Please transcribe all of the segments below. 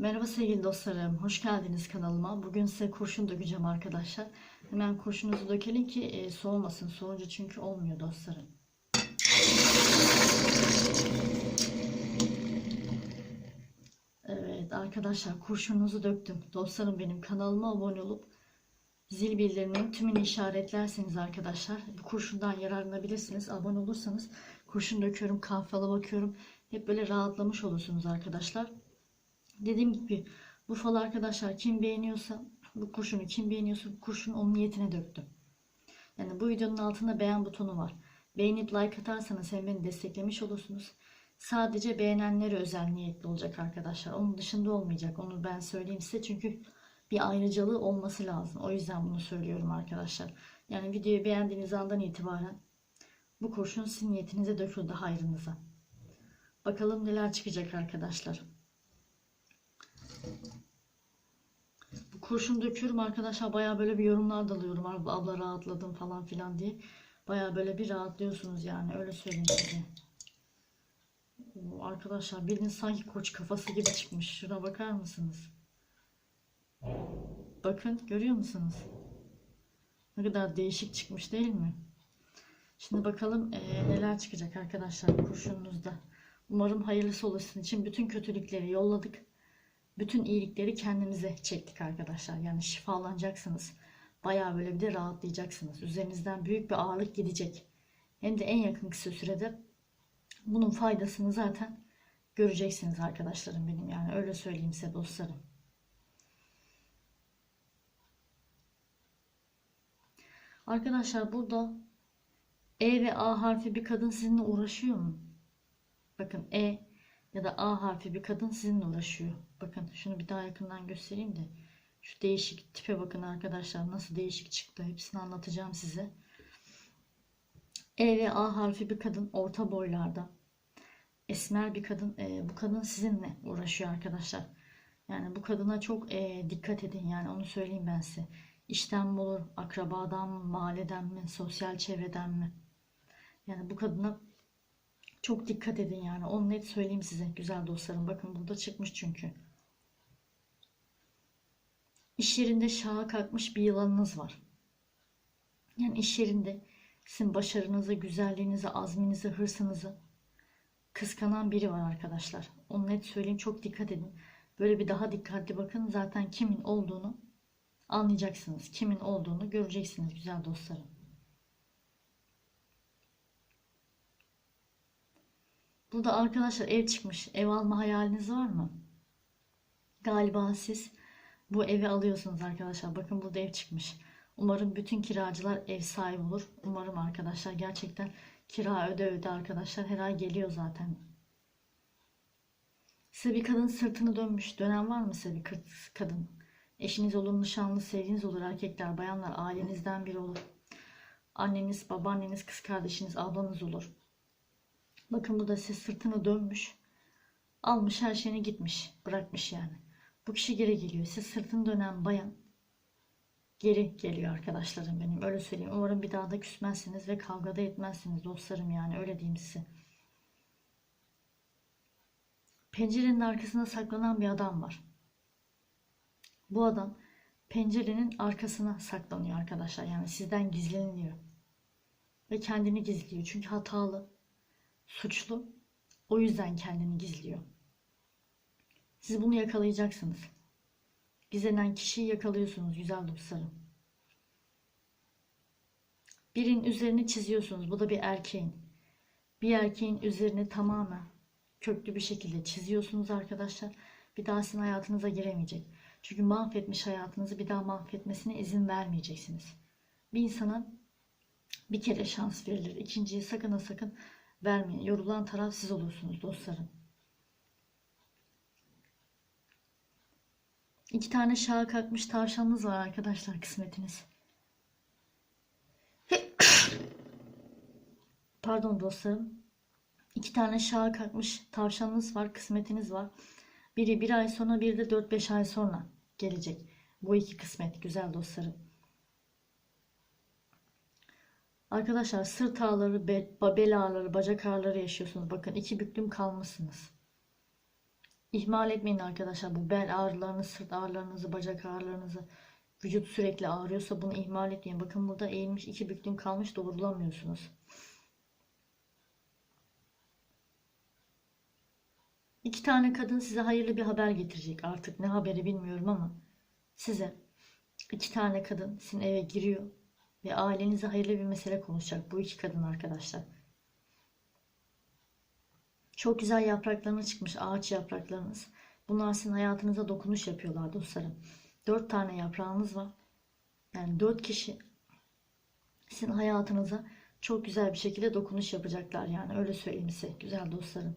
Merhaba sevgili dostlarım, hoş geldiniz kanalıma. Bugün size kurşun dökeceğim arkadaşlar. Hemen kurşunuzu dökelim ki e, soğumasın. Soğunca çünkü olmuyor dostlarım. Evet arkadaşlar kurşununuzu döktüm. Dostlarım benim kanalıma abone olup zil bildiriminin tümünü işaretlerseniz arkadaşlar bu kurşundan yararlanabilirsiniz. Abone olursanız kurşun döküyorum, kahvalı bakıyorum. Hep böyle rahatlamış olursunuz arkadaşlar. Dediğim gibi bu fal arkadaşlar kim beğeniyorsa bu kurşunu kim beğeniyorsa bu kurşunu onun niyetine döktüm. Yani bu videonun altında beğen butonu var. Beğenip like atarsanız hem beni desteklemiş olursunuz. Sadece beğenenlere özel niyetli olacak arkadaşlar. Onun dışında olmayacak. Onu ben söyleyeyim size çünkü bir ayrıcalığı olması lazım. O yüzden bunu söylüyorum arkadaşlar. Yani videoyu beğendiğiniz andan itibaren bu kurşun sizin niyetinize döküldü hayrınıza. Bakalım neler çıkacak arkadaşlar. Bu kurşun döküyorum arkadaşlar. Baya böyle bir yorumlar dalıyorum. Abla, abla rahatladım falan filan diye. Baya böyle bir rahatlıyorsunuz yani. Öyle söyleyeyim size. Arkadaşlar birinin sanki koç kafası gibi çıkmış. Şuna bakar mısınız? Bakın görüyor musunuz? Ne kadar değişik çıkmış değil mi? Şimdi bakalım eee, neler çıkacak arkadaşlar kurşununuzda. Umarım hayırlısı olur sizin için. Bütün kötülükleri yolladık. Bütün iyilikleri kendinize çektik arkadaşlar. Yani şifalanacaksınız. Bayağı böyle bir de rahatlayacaksınız. Üzerinizden büyük bir ağırlık gidecek. Hem de en yakın kısa sürede bunun faydasını zaten göreceksiniz arkadaşlarım benim. Yani öyle söyleyeyim size dostlarım. Arkadaşlar burada E ve A harfi bir kadın sizinle uğraşıyor mu? Bakın E ya da A harfi bir kadın sizinle uğraşıyor. Bakın şunu bir daha yakından göstereyim de. Şu değişik tipe bakın arkadaşlar nasıl değişik çıktı. Hepsini anlatacağım size. E ve A harfi bir kadın orta boylarda. Esmer bir kadın. E, bu kadın sizinle uğraşıyor arkadaşlar. Yani bu kadına çok e, dikkat edin yani onu söyleyeyim ben size. İşten mi olur, akrabadan mı, mahalleden mi, sosyal çevreden mi? Yani bu kadına çok dikkat edin yani. Onu net söyleyeyim size güzel dostlarım. Bakın burada çıkmış çünkü. İş yerinde şaha kalkmış bir yılanınız var. Yani iş yerinde sizin başarınızı, güzelliğinizi, azminizi, hırsınızı kıskanan biri var arkadaşlar. Onu net söyleyeyim çok dikkat edin. Böyle bir daha dikkatli bakın. Zaten kimin olduğunu anlayacaksınız. Kimin olduğunu göreceksiniz güzel dostlarım. Burada arkadaşlar ev çıkmış. Ev alma hayaliniz var mı? Galiba siz bu evi alıyorsunuz arkadaşlar. Bakın burada ev çıkmış. Umarım bütün kiracılar ev sahibi olur. Umarım arkadaşlar gerçekten kira öde öde arkadaşlar her ay geliyor zaten. Size bir kadın sırtını dönmüş. Dönen var mı size bir kadın? Eşiniz olur, nişanlı, sevginiz olur, erkekler, bayanlar, ailenizden biri olur. Anneniz, babaanneniz, kız kardeşiniz, ablanız olur. Bakın bu da size sırtını dönmüş. Almış her şeyini gitmiş. Bırakmış yani. Bu kişi geri geliyor. Siz sırtını dönen bayan geri geliyor arkadaşlarım benim. Öyle söyleyeyim. Umarım bir daha da küsmezsiniz ve kavgada etmezsiniz dostlarım yani. Öyle diyeyim size. Pencerenin arkasına saklanan bir adam var. Bu adam pencerenin arkasına saklanıyor arkadaşlar. Yani sizden gizleniyor. Ve kendini gizliyor. Çünkü hatalı, suçlu. O yüzden kendini gizliyor. Siz bunu yakalayacaksınız. Gizlenen kişiyi yakalıyorsunuz güzel dostlarım. Birinin üzerini çiziyorsunuz. Bu da bir erkeğin. Bir erkeğin üzerini tamamen köklü bir şekilde çiziyorsunuz arkadaşlar. Bir daha sizin hayatınıza giremeyecek. Çünkü mahvetmiş hayatınızı bir daha mahvetmesine izin vermeyeceksiniz. Bir insana bir kere şans verilir. İkinciyi sakın ha sakın vermeyin. Yorulan taraf siz olursunuz dostlarım. İki tane şaha kalkmış tavşanınız var arkadaşlar kısmetiniz. Pardon dostlarım. İki tane şaha kalkmış tavşanınız var, kısmetiniz var. Biri bir ay sonra, biri de 4-5 ay sonra gelecek. Bu iki kısmet güzel dostlarım. Arkadaşlar sırt ağrıları, be- bel ağrıları, bacak ağrıları yaşıyorsunuz. Bakın iki büklüm kalmışsınız. İhmal etmeyin arkadaşlar. Bu bel ağrılarınız, sırt ağrılarınızı, bacak ağrılarınızı, vücut sürekli ağrıyorsa bunu ihmal etmeyin. Bakın burada eğilmiş iki büklüm kalmış doğrulamıyorsunuz. İki tane kadın size hayırlı bir haber getirecek. Artık ne haberi bilmiyorum ama size iki tane kadın sizin eve giriyor ve ailenize hayırlı bir mesele konuşacak. Bu iki kadın arkadaşlar. Çok güzel yapraklarınız çıkmış. Ağaç yapraklarınız. Bunlar sizin hayatınıza dokunuş yapıyorlar dostlarım. Dört tane yaprağınız var. Yani dört kişi sizin hayatınıza çok güzel bir şekilde dokunuş yapacaklar. Yani öyle söyleyeyim size güzel dostlarım.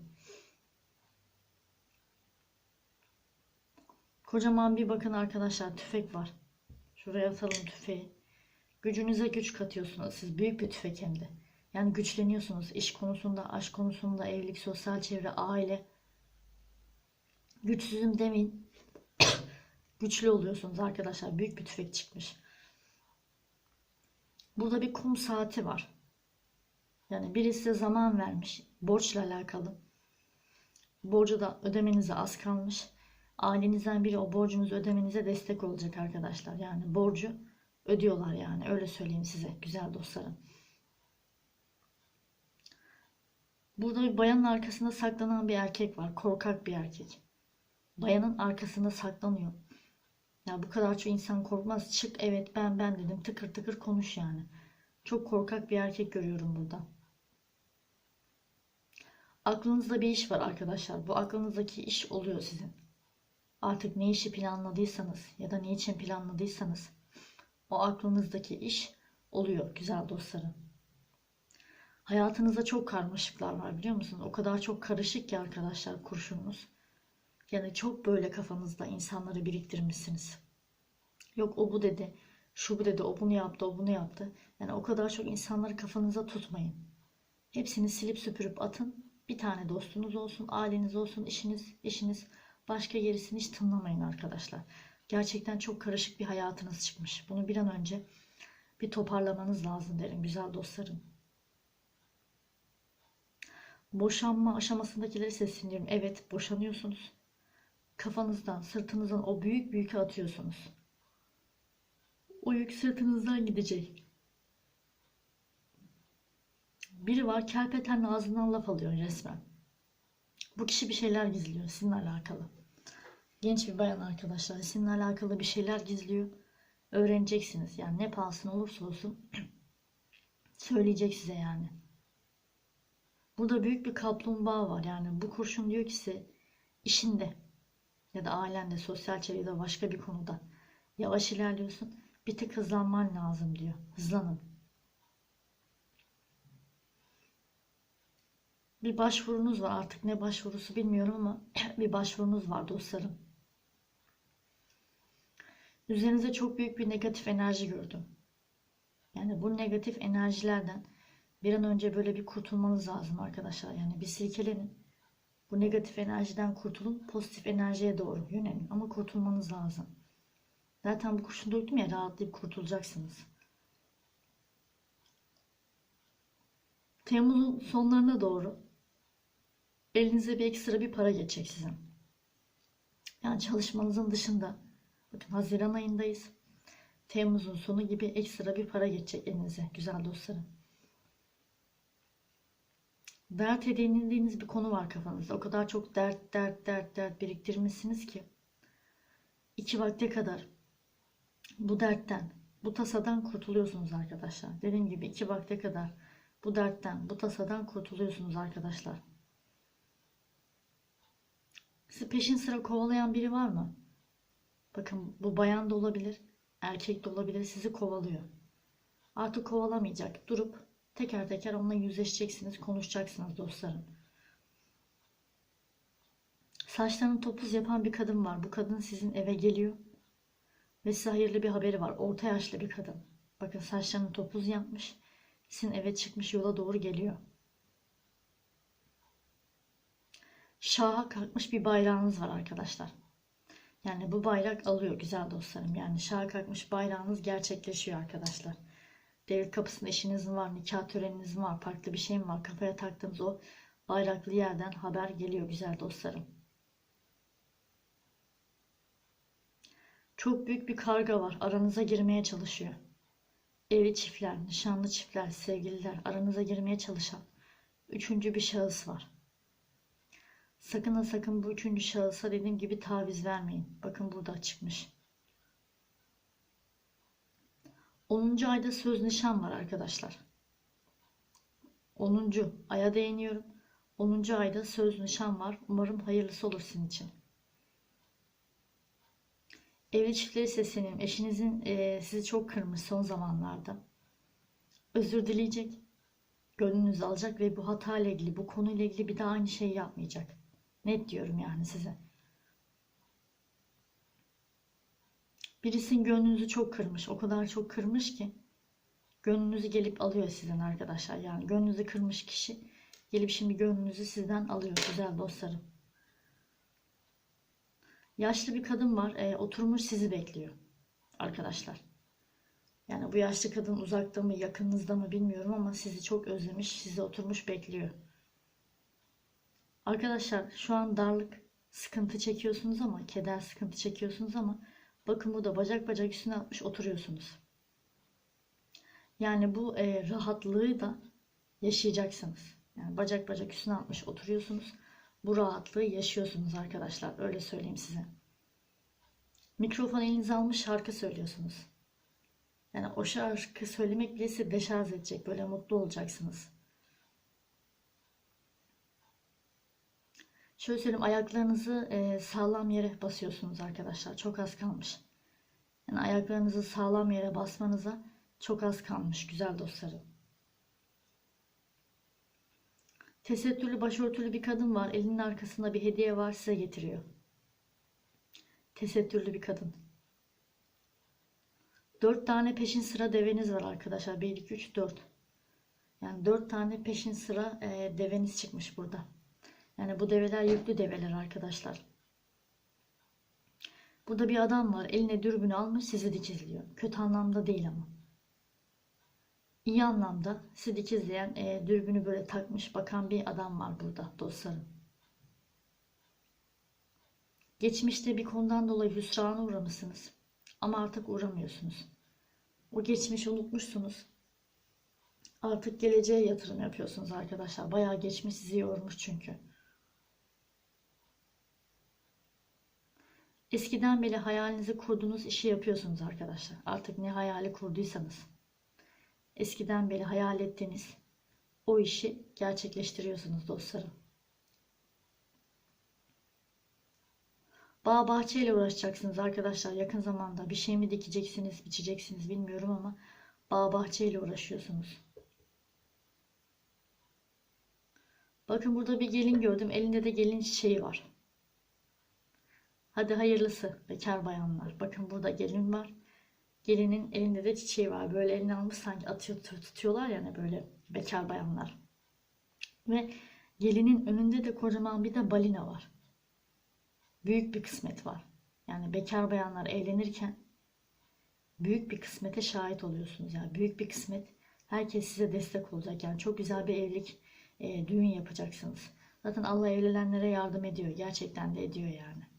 Kocaman bir bakın arkadaşlar tüfek var. Şuraya atalım tüfeği. Gücünüze güç katıyorsunuz. Siz büyük bir tüfek hem de. Yani güçleniyorsunuz. iş konusunda, aşk konusunda, evlilik, sosyal çevre, aile. Güçsüzüm demeyin. Güçlü oluyorsunuz arkadaşlar. Büyük bir tüfek çıkmış. Burada bir kum saati var. Yani biri size zaman vermiş. Borçla alakalı. Borcu da ödemenize az kalmış. Ailenizden biri o borcunuzu ödemenize destek olacak arkadaşlar. Yani borcu ödüyorlar yani. Öyle söyleyeyim size güzel dostlarım. Burada bir bayanın arkasında saklanan bir erkek var. Korkak bir erkek. Bayanın arkasında saklanıyor. Ya bu kadar çok insan korkmaz. Çık evet ben ben dedim. Tıkır tıkır konuş yani. Çok korkak bir erkek görüyorum burada. Aklınızda bir iş var arkadaşlar. Bu aklınızdaki iş oluyor sizin. Artık ne işi planladıysanız ya da ne için planladıysanız o aklınızdaki iş oluyor güzel dostlarım. Hayatınızda çok karmaşıklar var biliyor musunuz? O kadar çok karışık ki arkadaşlar kurşununuz. Yani çok böyle kafanızda insanları biriktirmişsiniz. Yok o bu dedi, şu bu dedi, o bunu yaptı, o bunu yaptı. Yani o kadar çok insanları kafanıza tutmayın. Hepsini silip süpürüp atın. Bir tane dostunuz olsun, aileniz olsun, işiniz, işiniz. Başka gerisini hiç tınlamayın arkadaşlar. Gerçekten çok karışık bir hayatınız çıkmış. Bunu bir an önce bir toparlamanız lazım derim güzel dostlarım. Boşanma aşamasındakileri sesleniyorum. Evet boşanıyorsunuz. Kafanızdan, sırtınızdan o büyük büyükü atıyorsunuz. O yük sırtınızdan gidecek. Biri var kelpetenle ağzından laf alıyor resmen. Bu kişi bir şeyler gizliyor sizinle alakalı. Genç bir bayan arkadaşlar sizinle alakalı bir şeyler gizliyor. Öğreneceksiniz. Yani ne pahasına olursa olsun söyleyecek size yani. Burada büyük bir kaplumbağa var. Yani bu kurşun diyor ki size işinde ya da ailende, sosyal çevrede başka bir konuda yavaş ilerliyorsun. Bir tık hızlanman lazım diyor. Hızlanın. Bir başvurunuz var artık ne başvurusu bilmiyorum ama bir başvurunuz var dostlarım. Üzerinize çok büyük bir negatif enerji gördüm. Yani bu negatif enerjilerden bir an önce böyle bir kurtulmanız lazım arkadaşlar. Yani bir silkelenin. Bu negatif enerjiden kurtulun. Pozitif enerjiye doğru yönelin. Ama kurtulmanız lazım. Zaten bu kurşun döktüm ya rahatlayıp kurtulacaksınız. Temmuz'un sonlarına doğru elinize bir ekstra bir para geçecek sizin. Yani çalışmanızın dışında. Bakın Haziran ayındayız. Temmuz'un sonu gibi ekstra bir para geçecek elinize güzel dostlarım. Dert edindiğiniz bir konu var kafanızda. O kadar çok dert, dert, dert, dert biriktirmişsiniz ki. iki vakte kadar bu dertten, bu tasadan kurtuluyorsunuz arkadaşlar. Dediğim gibi iki vakte kadar bu dertten, bu tasadan kurtuluyorsunuz arkadaşlar. Sizi peşin sıra kovalayan biri var mı? Bakın bu bayan da olabilir, erkek de olabilir sizi kovalıyor. Artık kovalamayacak. Durup teker teker onunla yüzleşeceksiniz, konuşacaksınız dostlarım. Saçlarını topuz yapan bir kadın var. Bu kadın sizin eve geliyor. Ve size hayırlı bir haberi var. Orta yaşlı bir kadın. Bakın saçlarını topuz yapmış. Sizin eve çıkmış yola doğru geliyor. Şaha kalkmış bir bayrağınız var arkadaşlar. Yani bu bayrak alıyor güzel dostlarım. Yani şaha kalkmış bayrağınız gerçekleşiyor arkadaşlar. Devlet kapısında işiniz var, nikah töreniniz var, farklı bir şey mi var? Kafaya taktığınız o bayraklı yerden haber geliyor güzel dostlarım. Çok büyük bir karga var. Aranıza girmeye çalışıyor. Evli çiftler, nişanlı çiftler, sevgililer, aranıza girmeye çalışan üçüncü bir şahıs var. Sakın ha sakın bu üçüncü şahısa dediğim gibi taviz vermeyin. Bakın burada çıkmış. 10. ayda söz nişan var arkadaşlar. 10. aya değiniyorum. 10. ayda söz nişan var. Umarım hayırlısı olur sizin için. Evli çiftleri sesleniyorum. Eşinizin e, sizi çok kırmış son zamanlarda. Özür dileyecek. Gönlünüzü alacak ve bu hata ile ilgili, bu konuyla ilgili bir daha aynı şeyi yapmayacak. Net diyorum yani size. Birisinin gönlünüzü çok kırmış. O kadar çok kırmış ki gönlünüzü gelip alıyor sizden arkadaşlar. Yani gönlünüzü kırmış kişi gelip şimdi gönlünüzü sizden alıyor güzel dostlarım. Yaşlı bir kadın var. e, oturmuş sizi bekliyor. Arkadaşlar. Yani bu yaşlı kadın uzakta mı yakınınızda mı bilmiyorum ama sizi çok özlemiş. Sizi oturmuş bekliyor. Arkadaşlar şu an darlık sıkıntı çekiyorsunuz ama keder sıkıntı çekiyorsunuz ama bakın burada bacak bacak üstüne atmış oturuyorsunuz. Yani bu e, rahatlığı da yaşayacaksınız. Yani bacak bacak üstüne atmış oturuyorsunuz. Bu rahatlığı yaşıyorsunuz arkadaşlar. Öyle söyleyeyim size. Mikrofon elinize almış şarkı söylüyorsunuz. Yani o şarkı söylemek bile sizi deşarj edecek. Böyle mutlu olacaksınız. Şöyle söyleyeyim ayaklarınızı e, sağlam yere basıyorsunuz arkadaşlar. Çok az kalmış. Yani ayaklarınızı sağlam yere basmanıza çok az kalmış güzel dostlarım. Tesettürlü başörtülü bir kadın var. Elinin arkasında bir hediye var size getiriyor. Tesettürlü bir kadın. Dört tane peşin sıra deveniz var arkadaşlar. 1, 2, 3, 4. Yani dört tane peşin sıra e, deveniz çıkmış burada. Yani bu develer yüklü develer arkadaşlar. Burada bir adam var. Eline dürbün almış sizi dikizliyor. Kötü anlamda değil ama. İyi anlamda sizi dikizleyen e, dürbünü böyle takmış bakan bir adam var burada dostlarım. Geçmişte bir konudan dolayı hüsrana uğramışsınız. Ama artık uğramıyorsunuz. O geçmişi unutmuşsunuz. Artık geleceğe yatırım yapıyorsunuz arkadaşlar. Bayağı geçmiş sizi yormuş çünkü. Eskiden beri hayalinizi kurduğunuz işi yapıyorsunuz arkadaşlar. Artık ne hayali kurduysanız. Eskiden beri hayal ettiğiniz o işi gerçekleştiriyorsunuz dostlarım. Bağ bahçeyle uğraşacaksınız arkadaşlar yakın zamanda. Bir şey mi dikeceksiniz, biçeceksiniz bilmiyorum ama bağ bahçeyle uğraşıyorsunuz. Bakın burada bir gelin gördüm. Elinde de gelin çiçeği var. Hadi hayırlısı bekar bayanlar. Bakın burada gelin var. Gelinin elinde de çiçeği var. Böyle elini almış sanki atıyor tutuyorlar yani böyle bekar bayanlar. Ve gelinin önünde de kocaman bir de balina var. Büyük bir kısmet var. Yani bekar bayanlar evlenirken büyük bir kısmete şahit oluyorsunuz. Yani büyük bir kısmet. Herkes size destek olacak. Yani çok güzel bir evlilik, e, düğün yapacaksınız. Zaten Allah evlenenlere yardım ediyor. Gerçekten de ediyor yani.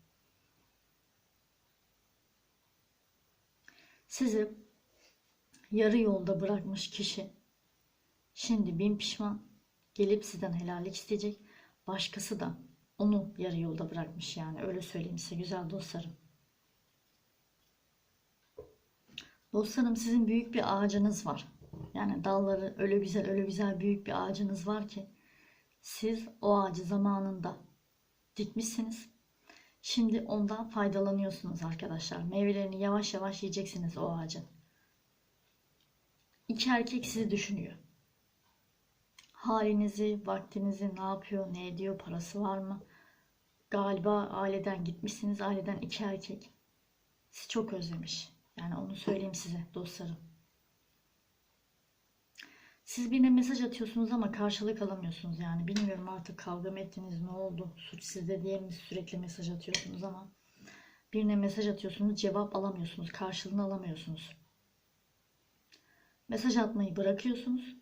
Sizi yarı yolda bırakmış kişi şimdi bin pişman gelip sizden helallik isteyecek. Başkası da onu yarı yolda bırakmış yani öyle söyleyeyim size güzel dostlarım. Dostlarım sizin büyük bir ağacınız var. Yani dalları öyle güzel öyle güzel büyük bir ağacınız var ki siz o ağacı zamanında dikmişsiniz. Şimdi ondan faydalanıyorsunuz arkadaşlar. Meyvelerini yavaş yavaş yiyeceksiniz o ağacın. İki erkek sizi düşünüyor. Halinizi, vaktinizi ne yapıyor, ne ediyor, parası var mı? Galiba aileden gitmişsiniz. Aileden iki erkek. Sizi çok özlemiş. Yani onu söyleyeyim size dostlarım. Siz birine mesaj atıyorsunuz ama karşılık alamıyorsunuz yani. Bilmiyorum artık kavga mı ettiniz ne oldu? Suç sizde diye mi sürekli mesaj atıyorsunuz ama birine mesaj atıyorsunuz cevap alamıyorsunuz. Karşılığını alamıyorsunuz. Mesaj atmayı bırakıyorsunuz.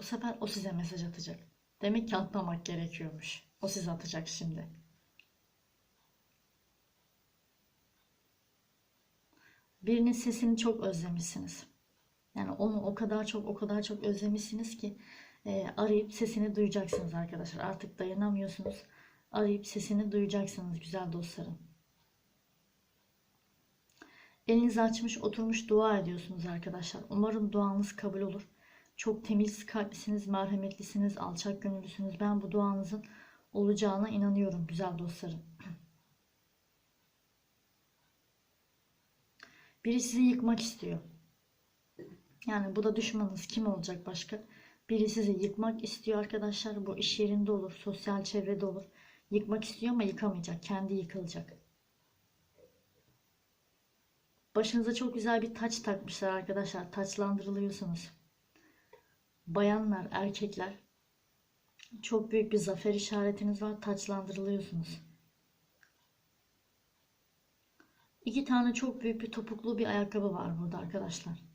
Bu sefer o size mesaj atacak. Demek ki atmamak gerekiyormuş. O size atacak şimdi. Birinin sesini çok özlemişsiniz. Yani onu o kadar çok o kadar çok özlemişsiniz ki e, arayıp sesini duyacaksınız arkadaşlar. Artık dayanamıyorsunuz. Arayıp sesini duyacaksınız güzel dostlarım. Elinizi açmış oturmuş dua ediyorsunuz arkadaşlar. Umarım duanız kabul olur. Çok temiz kalplisiniz, merhametlisiniz, alçak gönüllüsünüz. Ben bu duanızın olacağına inanıyorum güzel dostlarım. Biri sizi yıkmak istiyor. Yani bu da düşmanınız kim olacak başka? Biri sizi yıkmak istiyor arkadaşlar. Bu iş yerinde olur, sosyal çevrede olur. Yıkmak istiyor ama yıkamayacak. Kendi yıkılacak. Başınıza çok güzel bir taç takmışlar arkadaşlar. Taçlandırılıyorsunuz. Bayanlar, erkekler. Çok büyük bir zafer işaretiniz var. Taçlandırılıyorsunuz. İki tane çok büyük bir topuklu bir ayakkabı var burada arkadaşlar.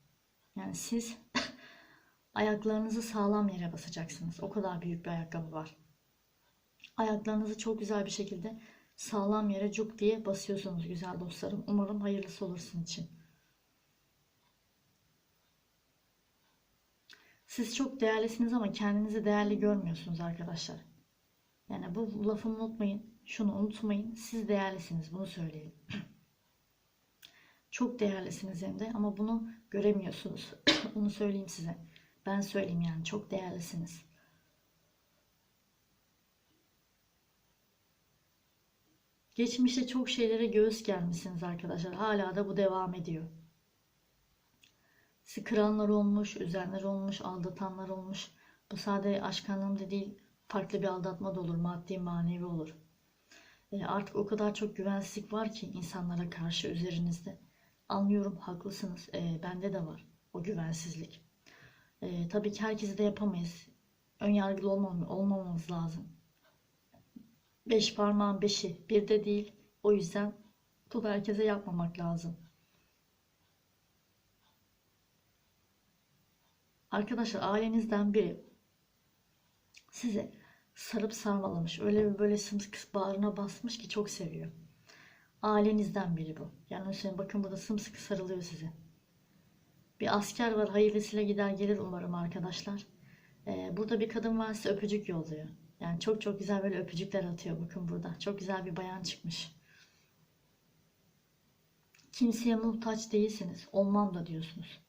Yani siz ayaklarınızı sağlam yere basacaksınız. O kadar büyük bir ayakkabı var. Ayaklarınızı çok güzel bir şekilde sağlam yere cuk diye basıyorsunuz güzel dostlarım. Umarım hayırlısı olur sizin için. Siz çok değerlisiniz ama kendinizi değerli görmüyorsunuz arkadaşlar. Yani bu lafımı unutmayın. Şunu unutmayın. Siz değerlisiniz. Bunu söyleyeyim. Çok değerlisiniz hem de ama bunu göremiyorsunuz. Onu söyleyeyim size. Ben söyleyeyim yani çok değerlisiniz. Geçmişte çok şeylere göğüs gelmişsiniz arkadaşlar. Hala da bu devam ediyor. Sizi kıranlar olmuş, üzenler olmuş, aldatanlar olmuş. Bu sadece aşk anlamda değil, farklı bir aldatma da olur, maddi manevi olur. E, artık o kadar çok güvensizlik var ki insanlara karşı üzerinizde. Anlıyorum, haklısınız. E, bende de var o güvensizlik. E, tabii ki herkesi de yapamayız. Önyargılı olmam, olmamamız lazım. Beş parmağın beşi bir de değil. O yüzden bunu herkese yapmamak lazım. Arkadaşlar ailenizden biri size sarıp sarmalamış. Öyle bir böyle sımsıkı bağrına basmış ki çok seviyor. Ailenizden biri bu. Yani Hüseyin bakın burada sımsıkı sarılıyor size. Bir asker var hayırlısıyla gider gelir umarım arkadaşlar. Ee, burada bir kadın var size öpücük yolluyor. Yani çok çok güzel böyle öpücükler atıyor bakın burada. Çok güzel bir bayan çıkmış. Kimseye muhtaç değilsiniz. Olmam da diyorsunuz.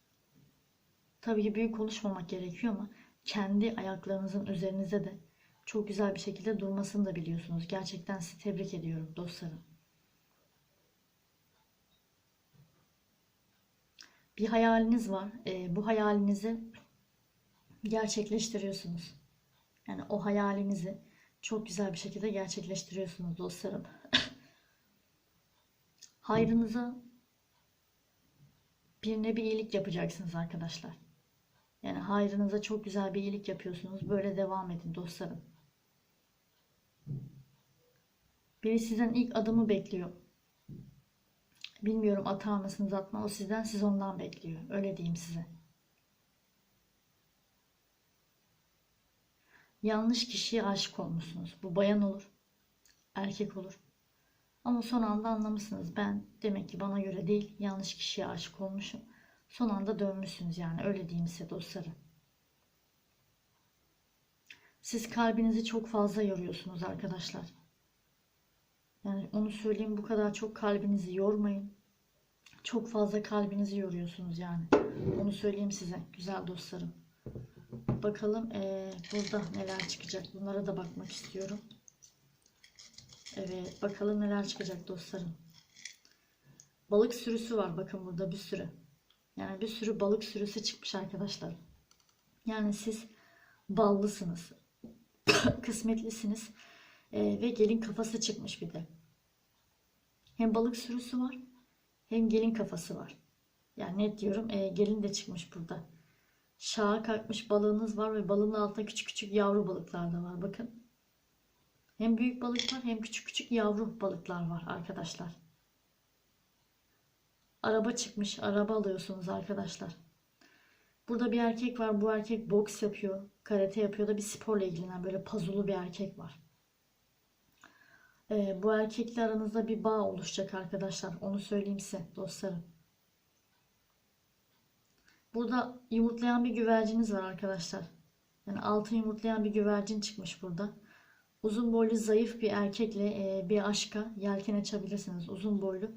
Tabii ki büyük konuşmamak gerekiyor ama kendi ayaklarınızın üzerinize de çok güzel bir şekilde durmasını da biliyorsunuz. Gerçekten sizi tebrik ediyorum dostlarım. Bir hayaliniz var. E, bu hayalinizi gerçekleştiriyorsunuz. Yani o hayalinizi çok güzel bir şekilde gerçekleştiriyorsunuz dostlarım. Hayrınıza birine bir iyilik yapacaksınız arkadaşlar. Yani hayrınıza çok güzel bir iyilik yapıyorsunuz. Böyle devam edin dostlarım. Biri sizden ilk adımı bekliyor. Bilmiyorum atar mısınız atma. O sizden siz ondan bekliyor. Öyle diyeyim size. Yanlış kişiye aşık olmuşsunuz. Bu bayan olur. Erkek olur. Ama son anda anlamışsınız. Ben demek ki bana göre değil yanlış kişiye aşık olmuşum. Son anda dönmüşsünüz yani öyle diyeyim size dostlarım. Siz kalbinizi çok fazla yoruyorsunuz arkadaşlar. Yani onu söyleyeyim bu kadar çok kalbinizi yormayın. Çok fazla kalbinizi yoruyorsunuz yani. Onu söyleyeyim size güzel dostlarım. Bakalım ee, burada neler çıkacak. Bunlara da bakmak istiyorum. Evet bakalım neler çıkacak dostlarım. Balık sürüsü var bakın burada bir sürü. Yani bir sürü balık sürüsü çıkmış arkadaşlar. Yani siz ballısınız. Kısmetlisiniz. Ee, ve gelin kafası çıkmış bir de. Hem balık sürüsü var hem gelin kafası var. Yani ne diyorum e, gelin de çıkmış burada. Şaha kalkmış balığınız var ve balığın altında küçük küçük yavru balıklar da var. Bakın. Hem büyük balık var hem küçük küçük yavru balıklar var arkadaşlar. Araba çıkmış. Araba alıyorsunuz arkadaşlar. Burada bir erkek var. Bu erkek boks yapıyor. Karate yapıyor da bir sporla ilgilenen böyle pazulu bir erkek var. Ee, bu erkekle aranızda bir bağ oluşacak arkadaşlar. Onu söyleyeyim size dostlarım. Burada yumurtlayan bir güverciniz var arkadaşlar. Yani altın yumurtlayan bir güvercin çıkmış burada. Uzun boylu zayıf bir erkekle e, bir aşka yelken açabilirsiniz. Uzun boylu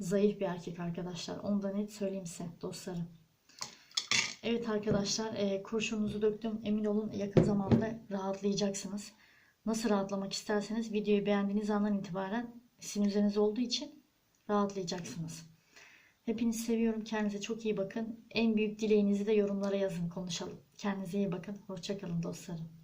zayıf bir erkek arkadaşlar. Onu da net söyleyeyim size dostlarım. Evet arkadaşlar e, kurşununuzu döktüm. Emin olun yakın zamanda rahatlayacaksınız. Nasıl rahatlamak isterseniz videoyu beğendiğiniz andan itibaren sizin üzerinize olduğu için rahatlayacaksınız. Hepinizi seviyorum. Kendinize çok iyi bakın. En büyük dileğinizi de yorumlara yazın konuşalım. Kendinize iyi bakın. Hoşçakalın dostlarım.